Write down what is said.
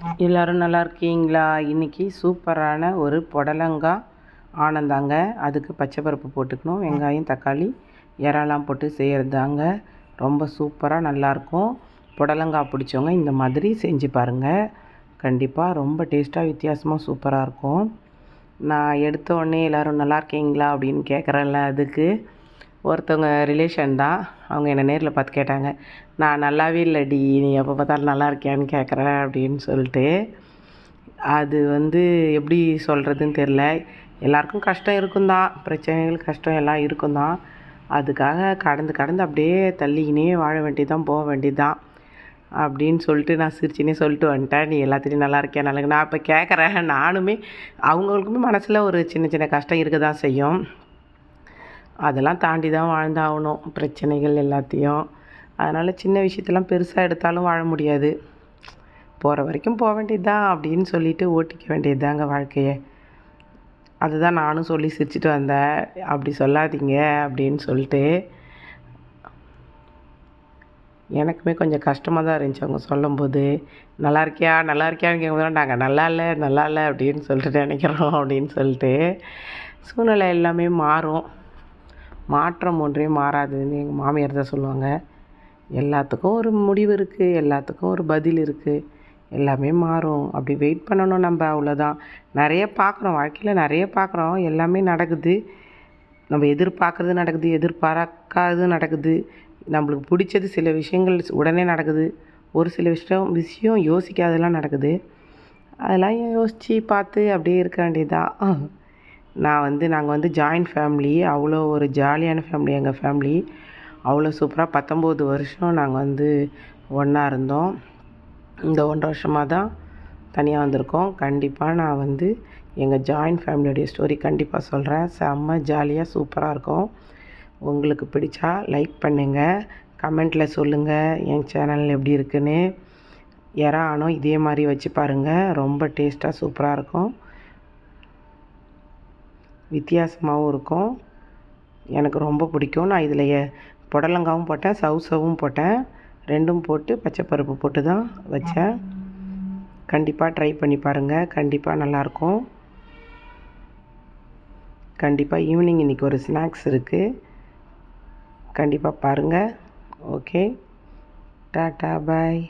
எல்லோரும் நல்லா இருக்கீங்களா? இன்றைக்கி சூப்பரான ஒரு புடலங்காய் ஆனந்தாங்க. அதுக்கு பச்சை பருப்பு போட்டுக்கணும் வெங்காயம் தக்காளி இறாலாம் போட்டு செய்கிறது தாங்க ரொம்ப சூப்பராக நல்லாயிருக்கும். புடலங்காய் பிடிச்சவங்க இந்த மாதிரி செஞ்சு பாருங்கள் கண்டிப்பாக ரொம்ப டேஸ்ட்டாக வித்தியாசமாக சூப்பராக இருக்கும். நான் எடுத்த உடனே எல்லோரும் நல்லா இருக்கீங்களா அப்படின்னு கேட்குறேன்ல அதுக்கு. ஒருத்தவங்க ரிலேஷன் தான். அவங்க என்னை நேரில் பார்த்து கேட்டாங்க. நான் நல்லாவே இல்லைடி நீ எப்போ பார்த்தாலும் நல்லா இருக்கியான்னு கேட்குற அப்படின்னு சொல்லிட்டு. அது வந்து எப்படி சொல்கிறதுன்னு தெரில எல்லாருக்கும் கஷ்டம் இருக்கும் தான். பிரச்சனைகள் கஷ்டம் எல்லாம் இருக்கும் தான். அதுக்காக கடந்து கடந்து அப்படியே தள்ளிக்கினே வாழ வேண்டியதான் போக வேண்டியதுதான் அப்படின்னு சொல்லிட்டு நான் சிரிச்சினே சொல்லிட்டு வந்துட்டேன். நீ எல்லாத்துலேயும் நல்லா இருக்கியா? நல்லா நான் இப்போ கேட்குறேன் நானுமே அவங்களுக்குமே மனசில் ஒரு சின்ன சின்ன கஷ்டம் இருக்க தான் செய்யும். அதெல்லாம் தாண்டி தான் வாழ்ந்தாகணும். பிரச்சனைகள் எல்லாத்தையும். அதனால் சின்ன விஷயத்தெல்லாம் பெருசாக எடுத்தாலும் வாழ முடியாது. போகிற வரைக்கும் போக வேண்டியது தான் அப்படின்னு சொல்லிட்டு ஓட்டிக்க வேண்டியது தாங்க வாழ்க்கையை. அதுதான் நானும் சொல்லி சிரிச்சிட்டு வந்தேன். அப்படி சொல்லாதீங்க அப்படின்னு சொல்லிட்டு. எனக்குமே கொஞ்சம் கஷ்டமாக தான் இருந்துச்சு அவங்க சொல்லும்போது. நல்லா இருக்கியா? நல்லா இருக்கியான்னு கேட்கும்போது நாங்கள் நல்லா இல்லை நல்லா இல்லை அப்படின்னு சொல்லிட்டு நினைக்கிறோம் அப்படின்னு சொல்லிட்டு. சூழ்நிலை எல்லாமே மாறும். மாற்றம் ஒன்றே மாறாதுன்னு எங்கள் மாமியார் தான் சொல்லுவாங்க. எல்லாத்துக்கும் ஒரு முடிவு இருக்குது எல்லாத்துக்கும் ஒரு பதில் இருக்குது எல்லாமே மாறும். அப்படி வெயிட் பண்ணணும் நம்ம அவ்வளோதான் நிறைய பார்க்குறோம் வாழ்க்கையில் நிறைய பார்க்குறோம் எல்லாமே நடக்குது. நம்ம எதிர்பார்க்குறது நடக்குது எதிர்பார்க்காதது நடக்குது. நம்மளுக்கு பிடிச்சது சில விஷயங்கள் உடனே நடக்குது. ஒரு சில விஷயம் விஷயம் யோசிக்காதெல்லாம் நடக்குது. அதெல்லாம் யோசித்து பார்த்து அப்படியே இருக்க வேண்டியதுதான். நான் வந்து நாங்கள் வந்து ஜாயிண்ட் ஃபேமிலி அவ்வளோ ஒரு ஜாலியான ஃபேமிலி எங்கள் ஃபேமிலி அவ்வளோ சூப்பராக பத்தொம்போது வருஷம் நாங்கள் வந்து ஒன்றா இருந்தோம். இந்த ஒன்றரை வருஷமாக தான் தனியாக வந்திருக்கோம். கண்டிப்பாக நான் வந்து எங்கள் ஜாயிண்ட் ஃபேமிலியோடைய ஸ்டோரி கண்டிப்பாக சொல்கிறேன் செம்ம ஜாலியாக சூப்பராக இருக்கும். உங்களுக்கு பிடிச்சா லைக் பண்ணுங்கள் கமெண்ட்டில் சொல்லுங்கள் என் சேனல் எப்படி இருக்குன்னு. இறா இதே மாதிரி வச்சு பாருங்கள் ரொம்ப டேஸ்ட்டாக சூப்பராக இருக்கும். வித்தியாசமாகவும் இருக்கும். எனக்கு ரொம்ப பிடிக்கும். நான் இதில் புடலங்காவும் போட்டேன் சவுசவும் போட்டேன். ரெண்டும் போட்டு பச்சை பருப்பு போட்டு தான் வச்சேன். கண்டிப்பாக ட்ரை பண்ணி பாருங்கள் கண்டிப்பாக நல்லாயிருக்கும். கண்டிப்பாக ஈவினிங் இன்றைக்கி ஒரு ஸ்நாக்ஸ் இருக்குது கண்டிப்பாக பாருங்கள் ஓகே டாட்டா பாய்